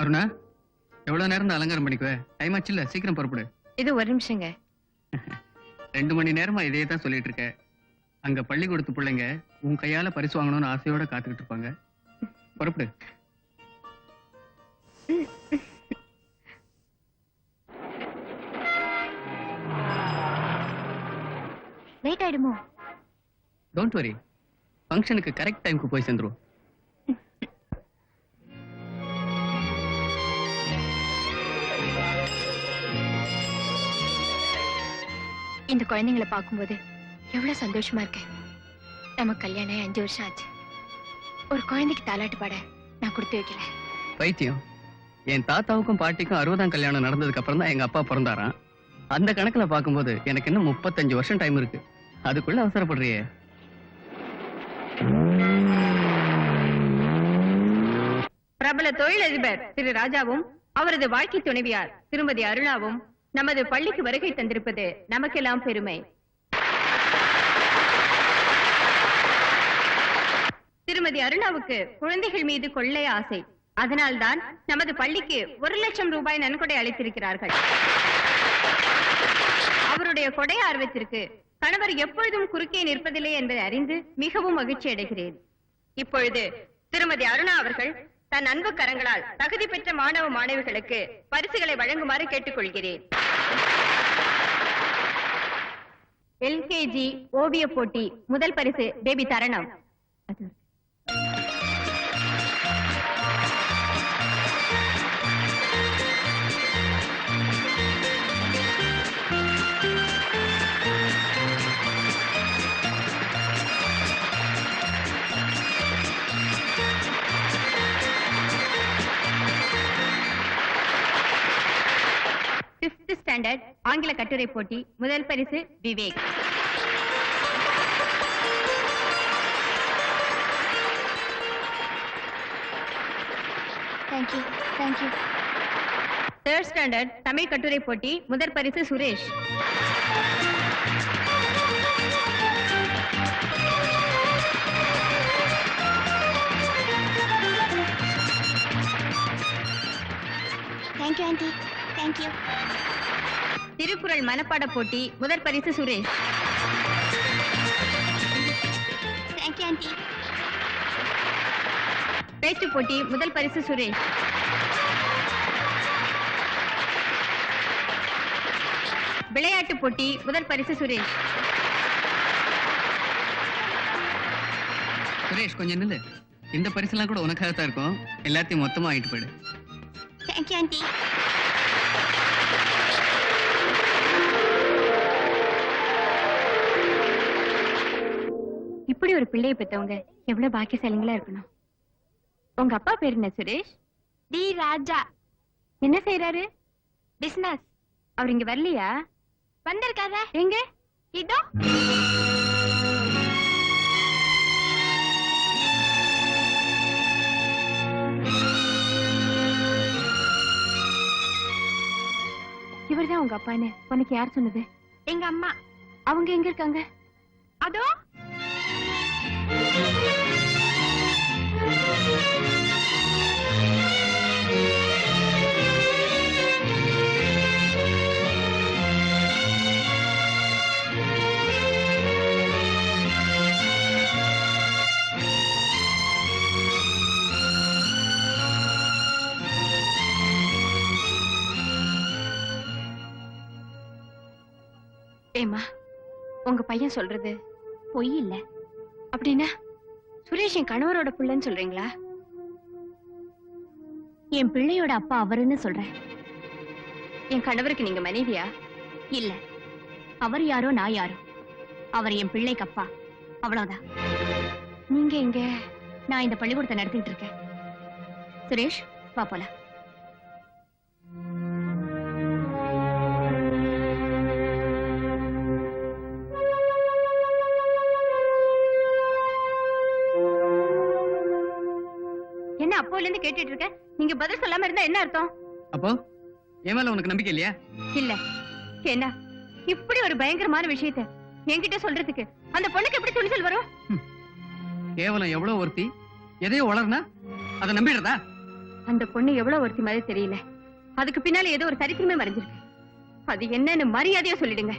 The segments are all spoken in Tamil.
அருணா எவ்வளவு நேரம் அலங்காரம் பண்ணிக்குவ? டைம் ஆச்சு இல்ல சீக்கிரம் புறப்படு. இது ஒரு நிமிஷங்க. ரெண்டு மணி நேரமா இதே தான் சொல்லிட்டு இருக்க அங்க பள்ளிக்கூடத்து பிள்ளைங்க உன் கையால பரிசு வாங்கணும்னு ஆசையோட காத்துக்கிட்டு இருப்பாங்க. புறப்படு. லேட் ஆயிடுமோ? டோன்ட் வரி ஃபங்க்ஷனுக்கு கரெக்ட் டைம்க்கு போய் சேர்ந்துருவோம். இந்த குழந்தைங்களை பார்க்கும்போது எவ்வளவு சந்தோஷமா இருக்கு. நம்ம கல்யாணம் அஞ்சு வருஷம் ஆச்சு. ஒரு குழந்தைக்கு தாலாட்டு பாட நான் கொடுத்து வைக்கல. பைத்தியம் என் தாத்தாவுக்கும் பாட்டிக்கும் அறுபதாம் கல்யாணம் நடந்ததுக்கு அப்புறம் தான் எங்க அப்பா பிறந்தாராம். அந்த கணக்குல பார்க்கும்போது எனக்கு இன்னும் முப்பத்தஞ்சு வருஷம் டைம் இருக்கு. அதுக்குள்ள அவசரப்படுறியே. பிரபல தொழிலதிபர் திரு ராஜாவும் அவரது வாழ்க்கை துணைவியார் திருமதி அருணாவும் நமது பள்ளிக்கு வருகை தந்திருப்பது நமக்கெல்லாம் பெருமை. திருமதி அருணாவுக்கு குழந்தைகள் மீது கொள்ளை ஆசை. அதனால்தான் நமது பள்ளிக்கு ஒரு லட்சம் ரூபாய் நன்கொடை அளித்திருக்கிறார்கள். அவருடைய கொடை ஆர்வத்திற்கு கணவர் எப்பொழுதும் குறுக்கே நிற்பதில்லை என்பதை அறிந்து மிகவும் மகிழ்ச்சி அடைகிறேன். இப்பொழுது திருமதி அருணா அவர்கள் தன் அன்பு கரங்களால் தகுதி பெற்ற மாணவ மாணவிகளுக்கு பரிசுகளை வழங்குமாறு கேட்டுக்கொள்கிறேன். எல்கேஜி ஓவிய போட்டி முதல் பரிசு பேபி தரணம். ஆங்கில கட்டுரை போட்டி முதல் பரிசு Vivek. Thank you thank you third standard Tamil கட்டுரை போட்டி முதல் பரிசு Suresh. Thank you aunty thank you Thirukkural மனப்பாட போட்டி முதல் பரிசு சுரேஷ். பேச்சு போட்டி முதல் பரிசு சுரேஷ். விளையாட்டு போட்டி முதல் பரிசு சுரேஷ். சுரேஷ் கொஞ்சம் நில்லு. இந்த பரிசெல்லாம் கூட உனக்காக தான் இருக்கும். எல்லாத்தையும் மொத்தமா ஆயிட்டு போயிடு. தேங்க்யூ ஆண்டி இப்படி ஒரு பிள்ளையை பெத்தவங்க எவ்வளவு பாக்கியசாலிங்களா இருக்கணும்? உங்க அப்பா பேர் என்ன சுரேஷ்? டி ராஜா. என்ன செய்யறாரு பிசினஸ் அவர் இங்க வரலையா? வந்திருக்காத எங்க? இதோ. இவர்தான் உங்க அப்பான்னு உனக்கு யார் சொன்னது? எங்க அம்மா. அவங்க எங்க இருக்காங்க? அதோ. ஏமா உங்க பையன் சொல்றது பொய் இல்ல. அப்படின்னா சுரேஷ் என் கணவரோட பிள்ளைன்னு சொல்றீங்களா? என் பிள்ளையோட அப்பா அவருன்னு சொல்றேன். என் கணவருக்கு நீங்க மனைவியா? இல்ல. அவர் யாரோ நான் யாரோ? அவர் என் பிள்ளைக்கு அப்பா. அவ்வளவுதான். நீங்க எங்க நான் இந்த பள்ளிக்கூடத்தை நடத்திட்டு இருக்கேன். சுரேஷ் வா அப்போல இருந்து கேட்டுட்டு இருக்க நீங்க பதில் சொல்லாம இருந்தா என்ன அர்த்தம்? அப்போ என் மேல உனக்கு நம்பிக்கை இல்லையா? இல்ல. என்ன இப்படி ஒரு பயங்கரமான விஷயத்த என்கிட்ட சொல்றதுக்கு அந்த பொண்ணுக்கு எப்படி துணிச்சல் வரும்? கேவலம் எவ்வளவு ஒருத்தி? எதையோ வளர்னா அதை நம்பிடுறதா? அந்த பொண்ணு எவ்வளவு ஒருத்தி மாதிரி தெரியல. அதுக்கு பின்னால ஏதோ ஒரு சரித்திரமே மறைஞ்சிருக்கு. அது என்னன்னு மரியாதையா சொல்லிடுங்க.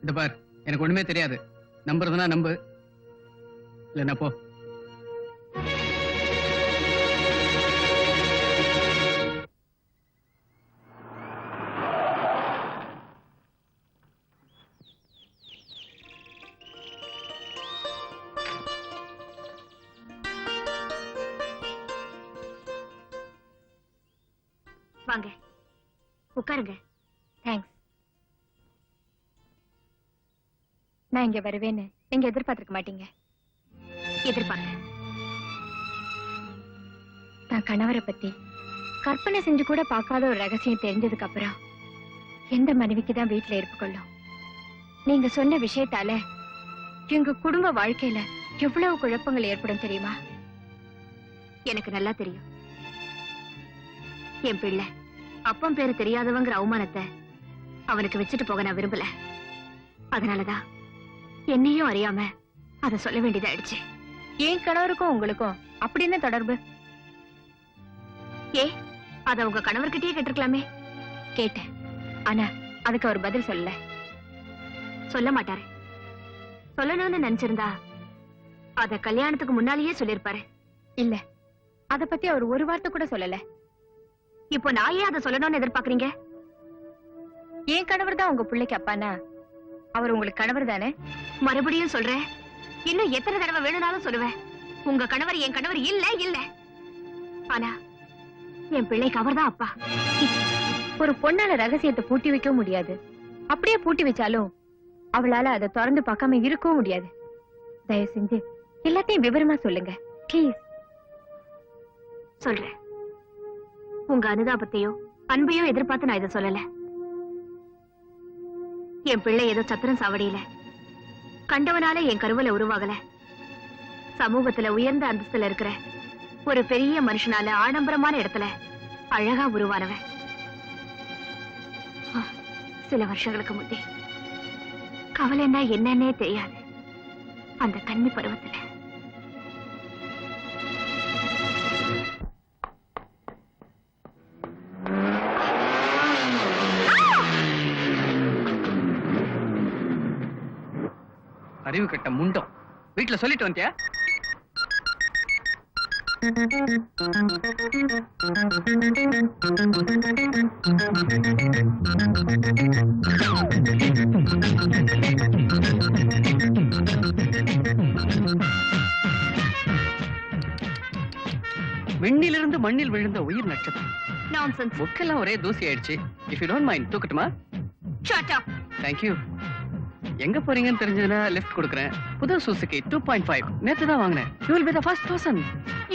இந்த பார் எனக்கு ஒண்ணுமே தெரியாது. நம்புறதுனா நம்பு. இல்லைன்னா போ. நான் இங்க வருவேன்னு நீங்க எதிர்பார்த்திருக்க மாட்டீங்க. எதிர்பார்க்க நான் கணவரை பத்தி கற்பனை செஞ்சு கூட பார்க்காத ஒரு ரகசியம் தெரிஞ்சதுக்கு அப்புறம் எந்த மனைவிக்கு தான் வீட்டுல இருப்பு கொள்ளும்? நீங்க சொன்ன விஷயத்தால எங்க குடும்ப வாழ்க்கையில எவ்வளவு குழப்பங்கள் ஏற்படும் தெரியுமா? எனக்கு நல்லா தெரியும். என் பிள்ளை அப்பம் பேரு தெரியாதவங்கிற அவமானத்தை அவனுக்கு வச்சுட்டு போக நான் விரும்பல. அதனாலதான் என்னையும் அறியாம அத சொல்ல வேண்டியதாயிடுச்சு. என் கணவருக்கும் உங்களுக்கும் அப்படி என்ன தொடர்பு? ஏ அத உங்க கணவர்கிட்டயே கேட்டிருக்கலாமே. கேட்டேன். ஆனா அதுக்கு அவர் பதில் சொல்லல. சொல்ல மாட்டாரு. சொல்லணும்னு நினைச்சிருந்தா அத கல்யாணத்துக்கு முன்னாலேயே சொல்லிருப்பாரு இல்ல அத பத்தி அவர் ஒரு வார்த்தை கூட சொல்லல. இப்போ நான் ஏன் அதை சொல்லணும்னு எதிர்பார்க்கறீங்க? என் கணவர் தான் உங்க பிள்ளைக்கு அப்பானா அவர் உங்களுக்கு கணவர் தானே? மறுபடியும் சொல்றேன். இன்னும் எத்தனை தடவை வேணும்னாலும் சொல்லுவேன். உங்க கணவர் என் கணவர் இல்ல இல்ல. ஆனா என் பிள்ளைக்கு அவர் தான் அப்பா. ஒரு பொண்ணால ரகசியத்தை பூட்டி வைக்கவும் முடியாது. அப்படியே பூட்டி வச்சாலும் அவளால அதை திறந்து பார்க்காம இருக்கவும் முடியாது. தயவு செஞ்சு எல்லாத்தையும் விவரமா சொல்லுங்க. ப்ளீஸ் சொல்றேன். உங்க அனுதாபத்தையோ அன்பையோ எதிர்பார்த்து நான் இதை சொல்லல. என் பிள்ளை ஏதோ சத்திரம் சாவடியில. கண்டவனால என் கருவில உருவாகல. சமூகத்துல உயர்ந்த அந்தஸ்துல இருக்கிற ஒரு பெரிய மனுஷனால ஆடம்பரமான இடத்துல அழகா உருவானவன். சில வருஷங்களுக்கு முந்தி. கவலைன்னா என்னன்னே தெரியாது. அந்த கன்னி பருவத்துல. அறிவு கட்ட முண்டம். வீட்டுல சொல்லிட்டு வந்துட்டியா விண்ணிலிருந்து மண்ணில் விழுந்த உயிர் நட்சத்திரம். நான்சென்ஸ் புக்கெல்லாம் ஒரே தூசி ஆயிடுச்சு. இஃப் யூ டோன்ட் மைண்ட் தூக்கட்டுமா? ஷட் அப் தேங்க்யூ எங்க போறீங்கன்னு தெரிஞ்சதுன்னா லிஃப்ட் கொடுக்குறேன். புது சுசுகி டூ பாயிண்ட் ஃபைவ் நேற்று தான் வாங்கினேன். You will be the first person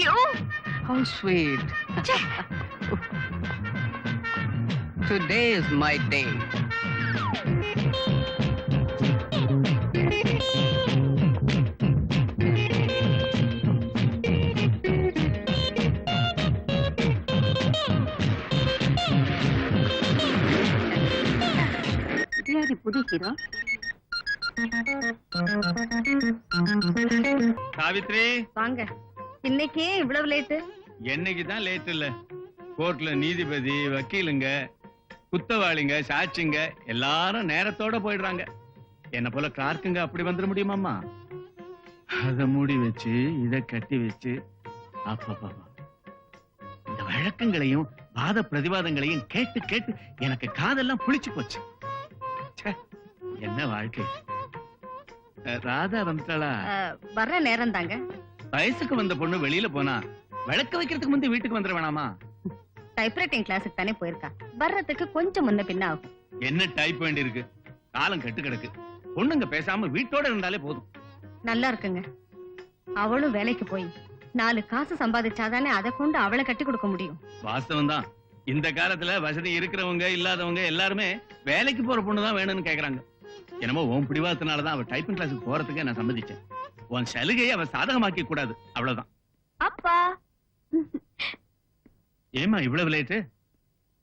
you how sweet today is my day புது ஹீரோ சாவித்ரி. வாங்க. இன்னைக்கே இவ்வளவு லேட்டு என்னைக்கு தான் லேட் இல்ல. கோர்ட்ல நீதிபதி வக்கீலுங்க குத்தவாளிங்க சாட்சிங்க எல்லாரும் நேரத்தோட போயிடுறாங்க. என்ன போல கிளார்க்குங்க அப்படி வந்துட முடியுமாம்மா? அத மூடி வச்சு இத கட்டி வச்சு அப்பப்பா இந்த வழக்கங்களையும் வாத பிரதிவாதங்களையும் கேட்டு கேட்டு எனக்கு காதெல்லாம் புளிச்சு போச்சு. ச்சே, என்ன வாழ்க்கை. ராதா வந்துட்டாளா? வர்ற நேரம் தாங்க வயசுக்கு வந்த பொண்ணு வெளியில போனா விளக்க வைக்கிறதுக்கு முந்தைய வீட்டுக்கு வந்துட வேணாமா? டைப்ரைட்டிங் கிளாஸுக்கு தானே போயிருக்கா. வர்றதுக்கு கொஞ்சம் முன்ன பின்ன ஆகும் என்ன டைப் வேண்டி இருக்கு? காலம் கெட்டு கிடக்கு. பொண்ணுங்க பேசாம வீட்டோட இருந்தாலே போதும். நல்லா இருக்குங்க. அவளும் வேலைக்கு போய் நாலு காசு சம்பாதிச்சாதானே அதை கொண்டு அவளை கட்டி கொடுக்க முடியும். வாஸ்தவம் தான் இந்த காலத்துல வசதி இருக்கிறவங்க இல்லாதவங்க எல்லாருமே வேலைக்கு போற பொண்ணு தான் வேணும்னு கேக்குறாங்க. என்னமோ உன் பிடிவாதத்தினாலதான் அவ டைப்பிங் கிளாஸுக்கு போறதுக்கு நான் சம்மதிச்சேன். உன் சலுகையை அவ சாதகமாக்கி கூடாது. அவ்வளவுதான். அப்பா. ஏமா இவ்வளவு லேட்டு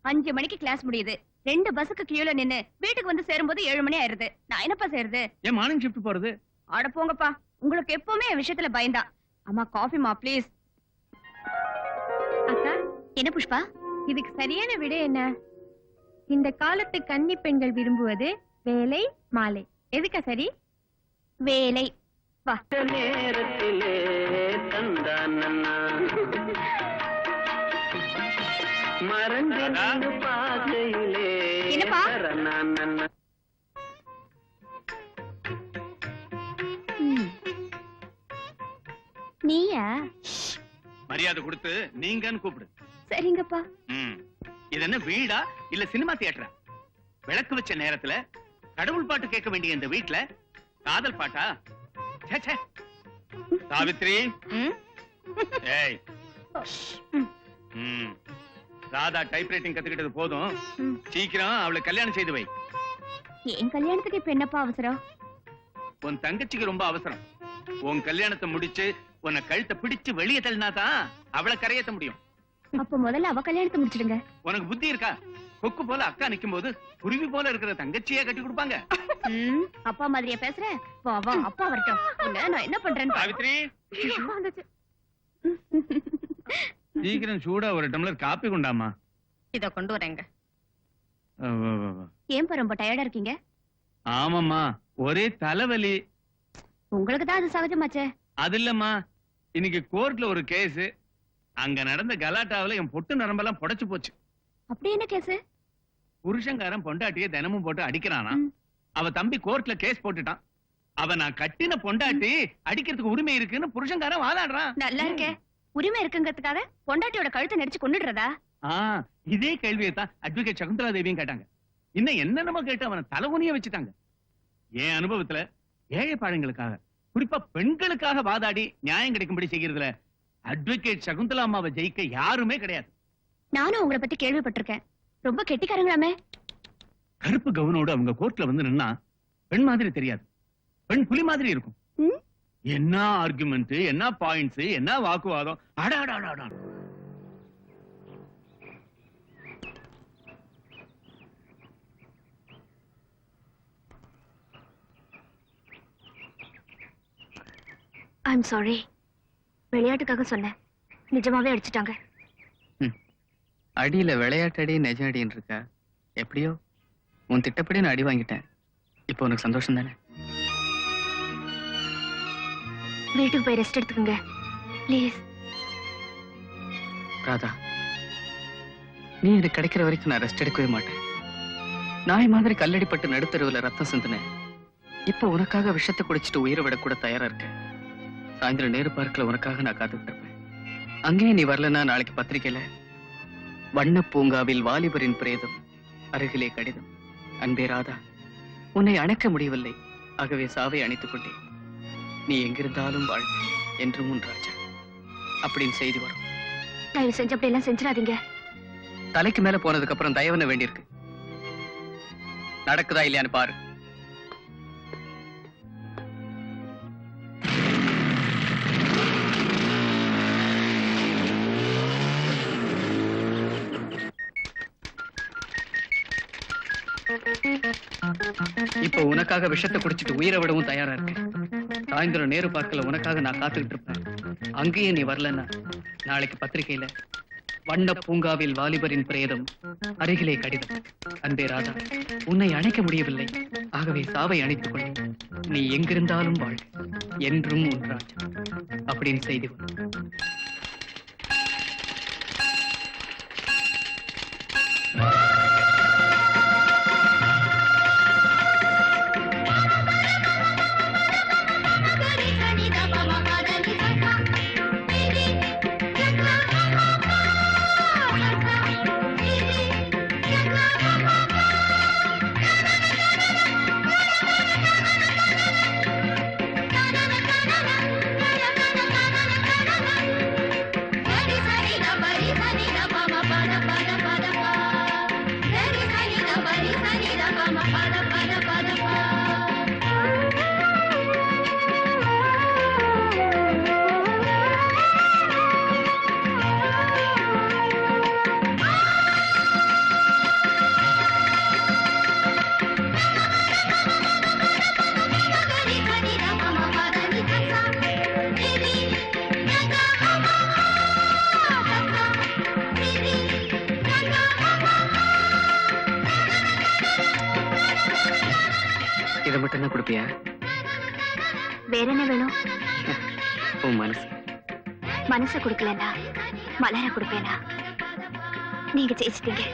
அஞ்சு மணிக்கு கிளாஸ் முடியுது. ரெண்டு பஸ்ஸுக்கு கியூல நின்னு வீட்டுக்கு வந்து சேரும்போது ஏழு மணி ஆயிருது. நான் என்னப்பா செய்யறது ஏன் மார்னிங் ஷிஃப்ட் போறது? ஆட போங்கப்பா. உங்களுக்கு எப்பவுமே என் விஷயத்துல பயந்தா அம்மா காஃபிமா ப்ளீஸ் அக்கா என்ன புஷ்பா? இதுக்கு சரியான விடை என்ன? இந்த காலத்து கன்னி பெண்கள் விரும்புவது வேலை மாலை. எதுக்கா சரி? வேலை. நேரத்திலே தந்தானண்ணா. மறந்து. ம். நீயா? மரியாதை கொடுத்து நீங்கன்னு கூப்பிடு. சரிங்கப்பா. இது என்ன வீடா? இல்ல சினிமா தியேட்டரா? விளக்கு வச்ச நேரத்துல கடவுள் பாட்டு கேட்க வேண்டிய இந்த வீட்ல காதல் பாட்டா. சாவித்ரி. ராதா டைப்ரைட்டிங் கத்துக்கிட்டது போதும். சீக்கிரம் அவளை கல்யாணம் செய்து வை. என் கல்யாணத்துக்கு இப்ப என்னப்பா அவசரம்? உன் தங்கச்சிக்கு ரொம்ப அவசரம். உன் கல்யாணத்தை முடிச்சு உன்னை கழுத்தை பிடிச்சு வெளியே தள்ளினாதான் அவளை கரையேத்த முடியும். அப்ப முதல்ல அவ கல்யாணத்தை முடிச்சிடுங்க. உனக்கு புத்தி இருக்கா? கொக்கு போல அக்கா நிக்கும் போது குருவி போல இருக்கிற தங்கச்சியே கட்டி கொடுப்பாங்க. ம், அப்பா மாதிரியா பேசுற? வா வா அப்பா வரட்டும். நான் என்ன. சாவித்ரி. வந்துச்சு. சீக்கிரம் சூடா ஒரு டம்ளர் காப்பி கொண்டாமா இதோ கொண்டு வரேங்க. அஹ் வ- வ- வ. ஏன்பா ரொம்ப டயர்டா இருக்கீங்க? ஆமாம்மா ஒரே தலைவலி. உங்களுக்கு தான் அது சகஜமாச்சே. அது இல்லம்மா இன்னைக்கு கோர்ட்ல ஒரு கேஸ் அங்க நடந்த கலாட்டாவுல என் பொட்டு நரம்பெல்லாம் புடைச்சு போச்சு. அப்படி என்ன கேஸ்? புருஷன்காரன் பொண்டாட்டிய தினமும் போட்டு அடிக்கிறானா. அவ தம்பி கோர்ட்ல கேஸ் போட்டுட்டான். அவ நான் கட்டின பொண்டாட்டி அடிக்கிறதுக்கு உரிமை இருக்குன்னு புருஷன்காரன் வாதாடுறான். நல்லா இருக்கே. உரிமை இருக்குங்கிறதுக்காக பொண்டாட்டியோட கழுத்தை நெரிச்சு கொண்டுடுறதா இதே கேள்வியை தான் அட்வொகேட் சகுந்தலா தேவியும் கேட்டாங்க. இன்னும் என்னென்னமோ கேட்டு அவனை தலைகுனிய வச்சுட்டாங்க. என் அனுபவத்துல ஏழை பாழங்களுக்காக குறிப்பா பெண்களுக்காக வாதாடி நியாயம் கிடைக்கும்படி செய்கிறதுல அட்வொகேட் சகுந்தலா அம்மாவை ஜெயிக்க யாருமே கிடையாது. நானும் உங்களை பத்தி கேள்விப்பட்டிருக்கேன். ரொம்ப கெட்டிக்காரங்களாமே. கருப்பு கவுனோடு அவங்க கோர்ட்ல வந்து நின்னா பெண் மாதிரி தெரியாது. பெண் புலி மாதிரி இருக்கும்? என்ன ஆர்குமெண்ட் என்ன பாயிண்ட்ஸ் என்ன வாக்குவாதம்? அட அட அட அட. ஐம் சாரி விளையாட்டுக்காக சொன்னேன். நிஜமாவே அடிச்சிட்டாங்க. அடியில விளையாட்டடி நெஜ அடின்னு இருக்கா எப்படியோ? உன் திட்டப்படி நான் அடி வாங்கிட்டேன். இப்போ உனக்கு சந்தோஷம் தானே? வீட்டுக்கு போய் ரெஸ்ட் எடுத்துக்கோங்க. ப்ளீஸ் ராதா நீ எனக்கு கிடைக்கிற வரைக்கும் நான் ரெஸ்ட் எடுக்கவே மாட்டேன். நாய் மாதிரி கல்லடிப்பட்டு நடுத்தருவுல ரத்தம் சிந்தினேன். இப்போ உனக்காக விஷத்தை குடிச்சிட்டு உயிரை விட கூட தயாரா இருக்கேன். சாயந்தரம் நேரு பார்க்கல உனக்காக நான் காத்துட்டு இருப்பேன். அங்கேயும் நீ வரலன்னா நாளைக்கு பத்திரிக்கையில வண்ண பூங்காவில் வாலிபரின் பிரேதம் அருகிலே கடிதம். அன்பே ராதா உன்னை அணைக்க முடியவில்லை. ஆகவே சாவை அணைத்துக் கொண்டேன். நீ எங்கிருந்தாலும் வாழ் என்றும் உன் ராஜா. அப்படின்னு செய்தி வரும். தயவு செஞ்சு அப்படி எல்லாம் செஞ்சிடாதீங்க. தலைக்கு மேல போனதுக்கு அப்புறம் தயவுன வேண்டியிருக்கு. நடக்குதா இல்லையான்னு பாரு. உனக்காக விஷத்தை குடிச்சிட்டு உயிரை விடவும் தயாரா இருக்கு. சாயந்தரம் நேரு பார்க்கல உனக்காக நான் காத்துக்கிட்டு இருப்பேன். அங்கேயே நீ வரலன்னா நாளைக்கு பத்திரிகையில வண்ண பூங்காவில் வாலிபரின் பிரேதம் அருகிலே கடிதம். அன்பே ராதா உன்னை அணைக்க முடியவில்லை. ஆகவே சாவை அணைத்துக் கொள். நீ எங்கிருந்தாலும் வாழ். என்றும் ஒன்றா அப்படின்னு செய்தி கொள். வேற என்ன வேணும்? உன் மனசு. மனசை கொடுக்கலன்னா மலர கொடுப்பேனா? நீங்க ஜெயிச்சிட்டீங்க.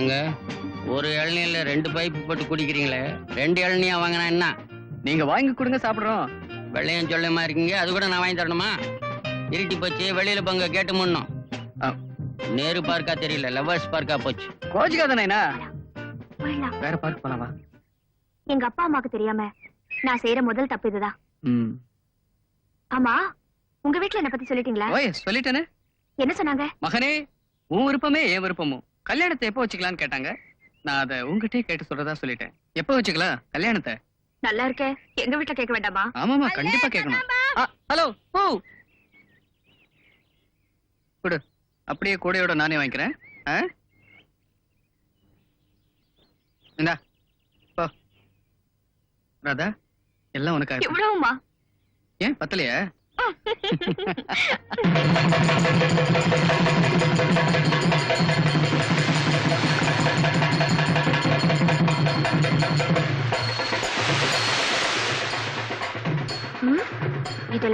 ஏங்க? ஒரு இளநீர்ல ரெண்டு பைப்பு போட்டு குடிக்கிறீங்களே? ரெண்டு இளநியா வாங்கினா என்ன? நீங்க வாங்கி கொடுங்க சாப்பிடுறோம். வெள்ளையும் சொல்லுமா இருக்கீங்க அது கூட நான் வாங்கி தரணுமா? இருட்டி போச்சு வெளியில பங்க கேட்டு முன்னும். நேரு பார்க்கா தெரியல லவ்வர்ஸ் பார்க்கா போச்சு. கோச்சுக்காதனா வேற பார்க்க போலாமா? எங்க அப்பா அம்மாக்கு தெரியாம நான் செய்யற முதல் தப்பு இதுதான். ஆமா உங்க வீட்ல என்ன பத்தி சொல்லிட்டீங்களா? ஓய் சொல்லிட்டேனே. என்ன சொன்னாங்க? மகனே உன் விருப்பமே என் விருப்பமும். கல்யாணத்தை எப்போ வச்சுக்கலாம்னு கேட்டாங்க? நான் அதை உங்ககிட்டயே கேட்டு சொல்றதா சொல்லிட்டேன். எப்போ வச்சுக்கலாம் கல்யாணத்தை? நல்லா இருக்கே. எங்க வீட்ல கேட்க வேண்டாமா? ஆமாமா கண்டிப்பா கேட்கணும். ஹலோ ஓ கொடு அப்படியே கூடையோட நானே வாங்கிக்கிறேன்? இந்தா போ. ராதா எல்லாம் உனக்கு இவ்வளவுமா? ஏன் பத்தலையா?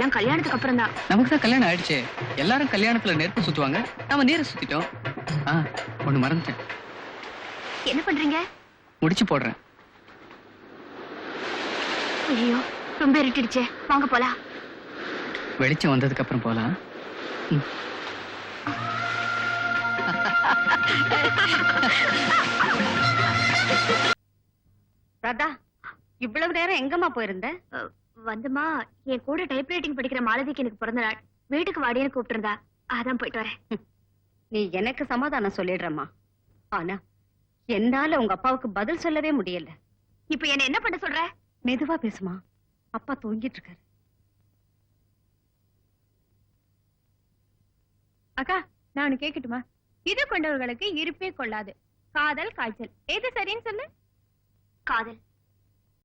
இதெல்லாம் கல்யாணத்துக்கு அப்புறம் தான் நமக்கு தான் கல்யாணம் ஆயிடுச்சு. எல்லாரும் கல்யாணத்துல நெருப்பு சுத்துவாங்க. நாம நீரை சுத்திட்டோம். ஆ ஒண்ணு மறந்துட்டேன். என்ன பண்றீங்க? முடிச்சு போடுறேன். ஐயோ ரொம்ப இருட்டிடுச்சே. வாங்க போலாம். வெளிச்சம் வந்ததுக்கு அப்புறம் போலாம். ராதா இவ்வளவு நேரம் எங்கம்மா போயிருந்த? வந்துமா என் கூட டைப்ரைட்டிங் படிக்கிற மாலதிக்கு எனக்கு பிறந்த நாள். வீட்டுக்கு வாடின்னு கூப்பிட்டு அதான் போயிட்டு வரேன். நீ எனக்கு சமாதானம் சொல்லிடுறம்மா. ஆனா என்னால உங்க அப்பாவுக்கு பதில் சொல்லவே முடியல. இப்ப என்ன என்ன பண்ண சொல்ற? மெதுவா பேசுமா. அப்பா தூங்கிட்டு இருக்காரு அக்கா நான் கேக்கட்டுமா? இது கொண்டவர்களுக்கு இருப்பே கொள்ளாது. காதல் காய்ச்சல். எது சரின்னு சொல்லு. காதல்.